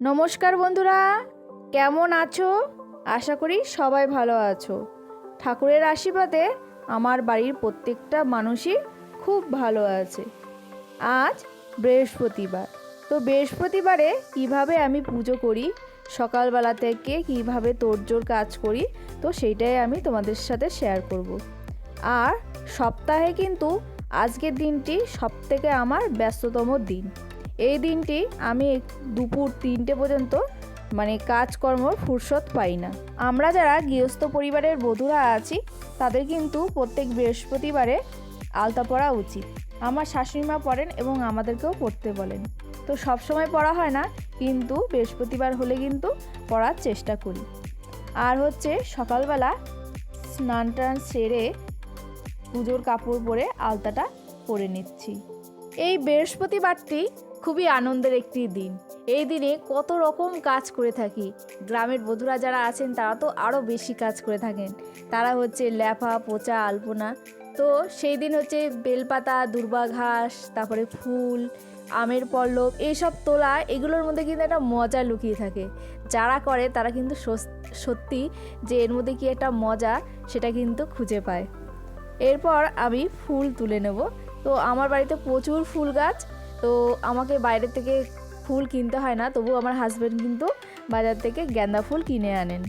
নমস্কার বন্ধুরা, কেমন আছো? আশা করি সবাই ভালো আছো। ঠাকুরের আশীর্বাদে আমার বাড়ির প্রত্যেকটা মানুষই খুব ভালো আছে। আজ বৃহস্পতিবার। তো বৃহস্পতিবারে কীভাবে আমি পুজো করি, সকালবেলা থেকে কীভাবে তোড়জোড় কাজ করি, তো সেইটাই আমি তোমাদের সাথে শেয়ার করব। আর সপ্তাহে কিন্তু আজকের দিনটি সবথেকে আমার ব্যস্ততম দিন। এই দিনটি আমি দুপুর তিনটে পর্যন্ত মানে কাজকর্মর ফুরসত পাই না। আমরা যারা গৃহস্থ পরিবারের বধূরা আছি, তাদের কিন্তু প্রত্যেক বৃহস্পতিবারে আলতা পরা উচিত। আমার শাশুড়িমা পড়েন এবং আমাদেরকেও পড়তে বলেন। তো সব সময় পড়া হয় না, কিন্তু বৃহস্পতিবার হলে কিন্তু পড়ার চেষ্টা করি। আর হচ্ছে সকালবেলা স্নান টান সেরে পুজোর কাপড় পরে আলতাটা পরে নিচ্ছি। এই বৃহস্পতিবারটি খুবই আনন্দের একটি দিন। এই দিনে কত রকম কাজ করে থাকি। গ্রামের বধুরা যারা আছেন, তারা তো আরও বেশি কাজ করে থাকেন। তারা হচ্ছে ল্যাফা, পোচা, আলপনা। তো সেই দিন হচ্ছে বেলপাতা, দুর্বা ঘাস, তারপরে ফুল, আমের পল্লব, এইসব তোলা, এগুলোর মধ্যে কিন্তু একটা মজা লুকিয়ে থাকে। যারা করে, তারা কিন্তু সত্যি যে এর মধ্যে কি একটা মজা, সেটা কিন্তু খুঁজে পায়। এরপর আমি ফুল তুলে নেব। তো আমার বাড়িতে প্রচুর ফুল গাছ তো আমাকে বাইরে থেকে ফুল কিনতে হয় না তবু আমার হাজব্যান্ড কিন্তু বাজার থেকে গেঁদা ফুল কিনে আনেন।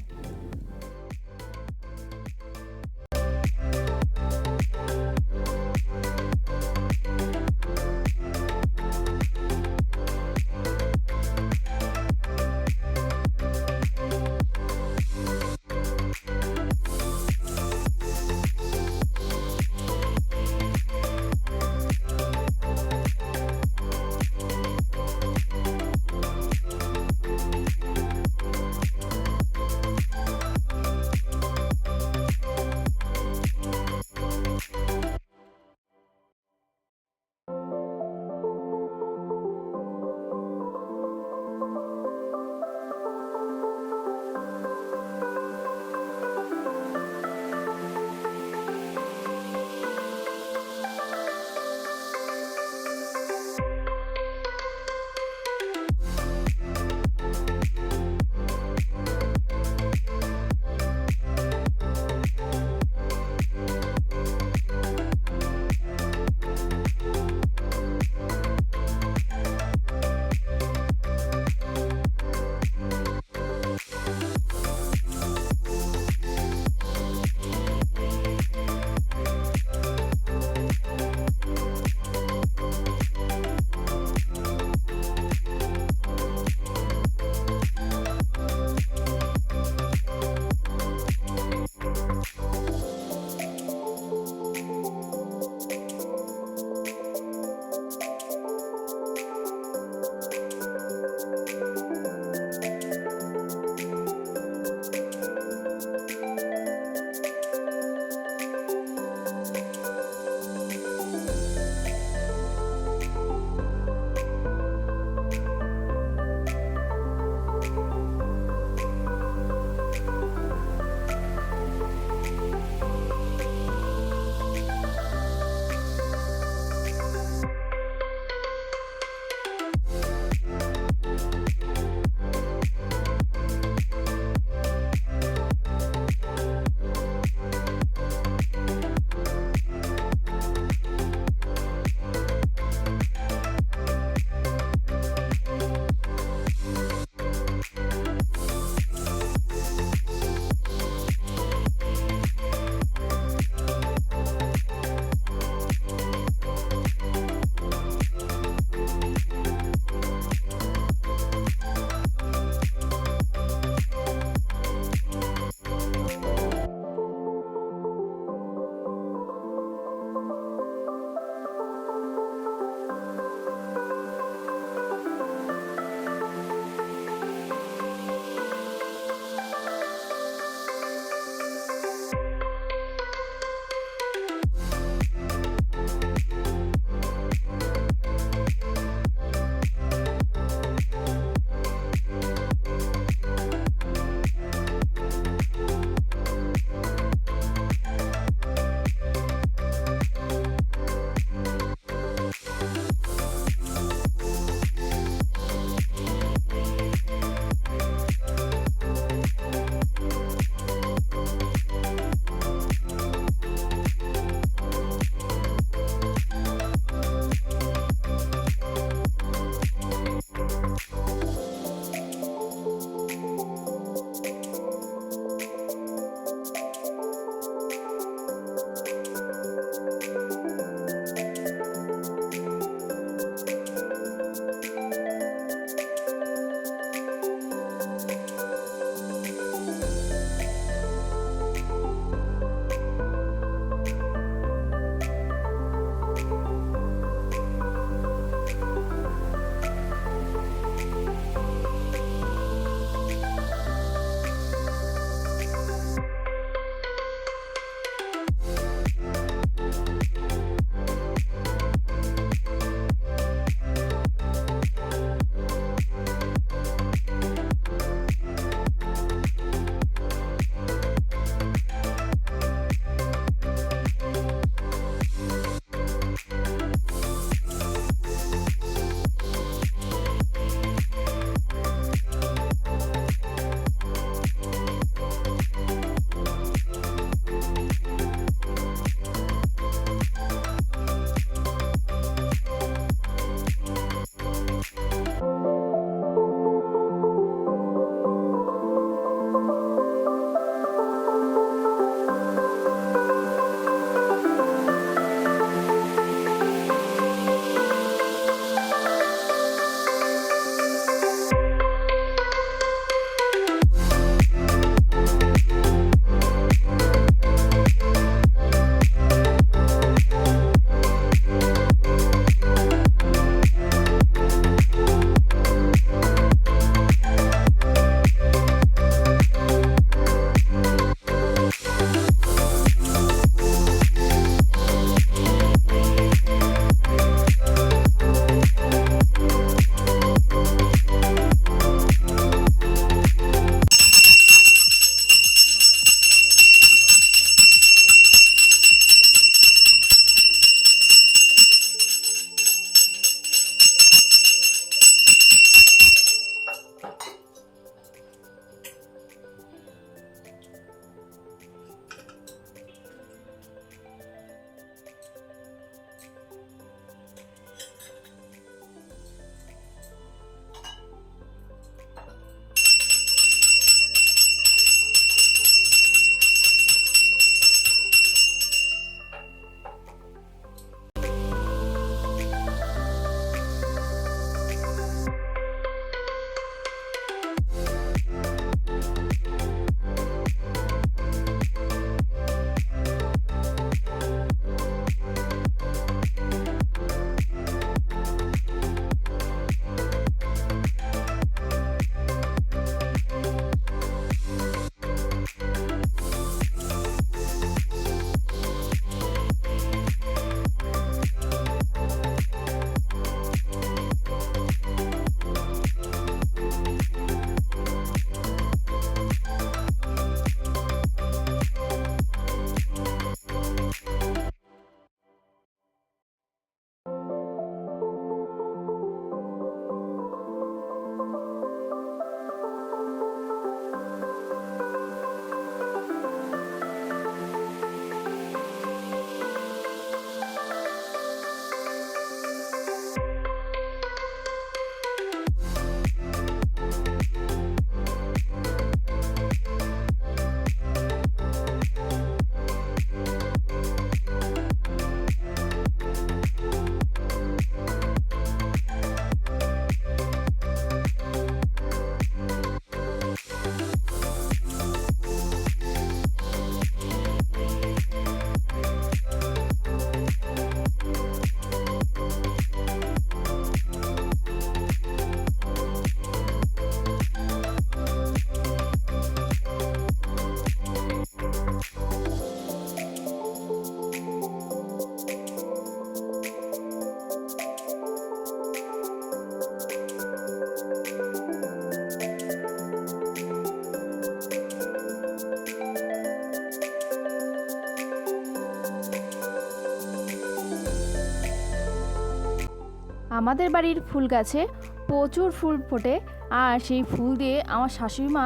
আমাদের বাড়ির ফুল গাছে প্রচুর ফুল ফোটে। আর সেই ফুল দিয়ে আমার শাশুড়ি মা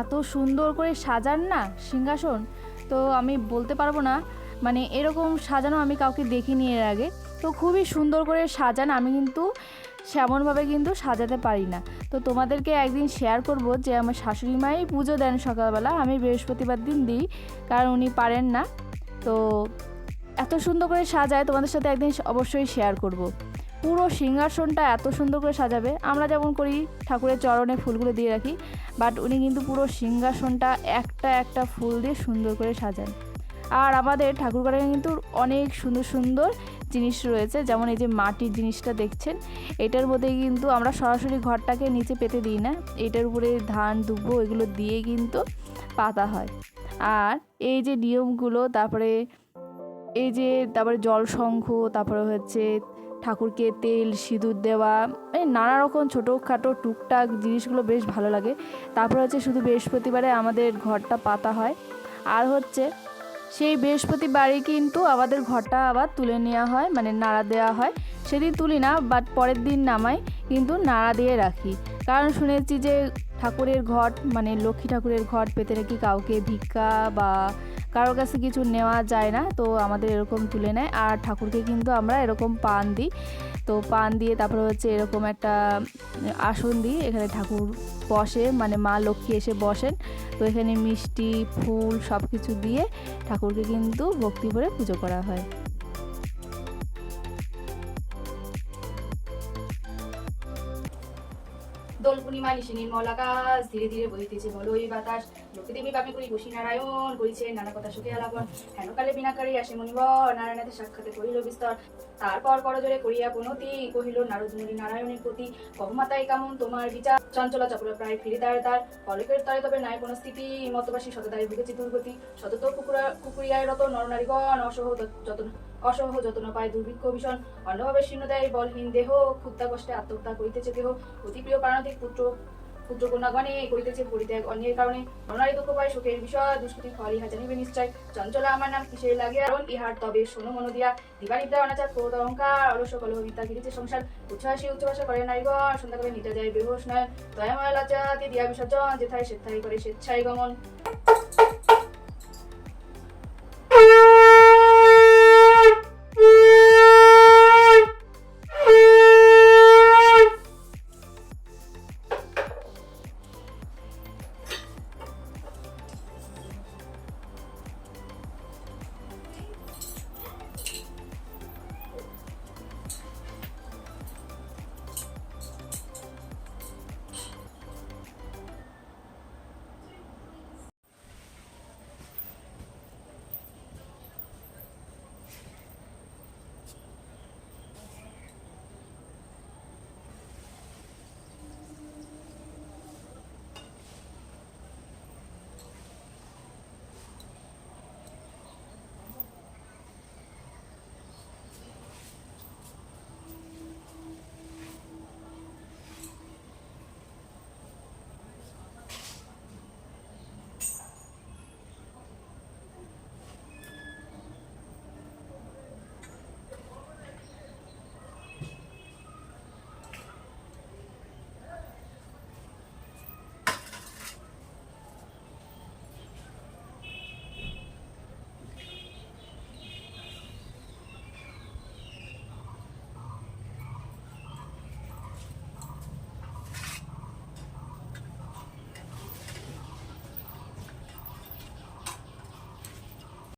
এত সুন্দর করে সাজান না, সিংহাসন। তো আমি বলতে পারব না মানে এরকম সাজানো আমি কাউকে দেখিনি এর আগে। তো খুবই সুন্দর করে সাজান, আমি কিন্তু সেমনভাবে কিন্তু সাজাতে পারি না। তো তোমাদেরকে একদিন শেয়ার করব যে আমার শাশুড়ি মাই পুজো দেন সকালবেলা, আমি বৃহস্পতিবার দিন দিই, কারণ উনি পারেন না। তো এত সুন্দর করে সাজায়, তোমাদের সাথে একদিন অবশ্যই শেয়ার করব। পুরো সিংহাসনটা এত সুন্দর করে সাজাবে। আমরা যেমন করি, ঠাকুরের চরণে ফুলগুলো দিয়ে রাখি বাট উনি কিন্তু পুরো সিংহাসনটা একটা একটা ফুল দিয়ে সুন্দর করে সাজান। আর আমাদের ঠাকুরঘরে কিন্তু অনেক সুন্দর সুন্দর জিনিস রয়েছে, যেমন এই যে মাটির জিনিসটা দেখছেন, এটার মধ্যে কিন্তু আমরা সরাসরি ঘরটাকে নিচে পেতে দিই না, এটার উপরে ধান, দুব্বো এগুলো দিয়ে কিন্তু পাতা হয়। আর এই যে নিয়মগুলো, তারপরে এই যে তারপরে জল শঙ্খ তারপরে হচ্ছে ঠাকুরকে তেল, সিঁদুর দেওয়া এই নানা রকম ছোটোখাটো টুকটাক জিনিসগুলো বেশ ভালো লাগে। তারপর হচ্ছে শুধু বৃহস্পতিবারে আমাদের ঘরটা পাতা হয়। আর হচ্ছে সেই বৃহস্পতিবারই কিন্তু আমাদের ঘরটা আবার তুলে নেওয়া হয় মানে নাড়া দেওয়া হয়। সেদিন তুলি না বাট পরের দিন নামাই, কিন্তু নাড়া দিয়ে রাখি। কারণ শুনেছি যে ঠাকুরের ঘট মানে লক্ষ্মী ঠাকুরের ঘট পেতে নাকি কাউকে ভিক্ষা বা কারোর কাছে কিছু নেওয়া যায় না, তো আমাদের এরকম তুলে নেয়। আর ঠাকুরকে কিন্তু আমরা এরকম পান দিই। তো পান দিয়ে তারপরে হচ্ছে এরকম একটা আসন দিই। এখানে ঠাকুর বসে মানে মা লক্ষ্মী এসে বসেন। তো এখানে মিষ্টি, ফুল সব কিছু দিয়ে ঠাকুরকে কিন্তু ভক্তি করে পুজো করা হয়। পূর্ণিমা নিশি নির্মল আকাশ, ধীরে ধীরে বহিতেছে বলই বাতাস। লোকদেবী বাপি করি বসি নারায়ণ করিছে নানা কথা সুখে আলাপন। হেনকালে বিনাকারী আসে মনিবর নারায়ণাতে সাক্ষাতে কহিল বিস্তর। তারপর করজোরে করিয়া পুনতি, কহিল, নারদ মুনি নারায়ণের প্রতি কহমাতাই কেমন, তোমার বিচার। চঞ্চলা চপল প্রায় ফিরে দাঁড় তার। কলকের তরে তবে নাই কোনো স্থিতি, মতবাসী শতদারে ভুগেছে দুর্গতি। শতত কুকুরা কুকুরিয়ায় রত নরনারীগণ অসহ যতন অসহ যতন পায় দুর্ভিক্ষ ভীষণ অন্যভাবে শীর্ণ দেয় বলহীন দেহ ক্ষুদ্রা কষ্টে আত্মহত্যা করিতেছে দেহ অতি প্রিয় প্রাণাধিক পুত্র কন্যাগণে করিতেছে পরিত্যাগ অন্যের কারণে। নরনারী দুঃখ পায় শোকের বিষয় দুষ্কৃতি ফল ইহা জানিবে নিশ্চয়। চঞ্চলা আমার নাম কিসের লাগে কারণ ইহার তবে শোনো মনো দিয়া। দিবানিদ্রা, অনাচার, ক্রোধ, অহংকার, অলস, কলহ বিদ্যা গিরিছে সংসার। উচ্ছ্বাসী উচ্চভাষা করে নারীগণ। সন্ধ্যাকালে নিদ্রা যায়, বেহোশ নয়। দয়াময় লজ্জা দিয়া বিসর্জন, যেথায় সেথায় করে স্বেচ্ছায় গমন।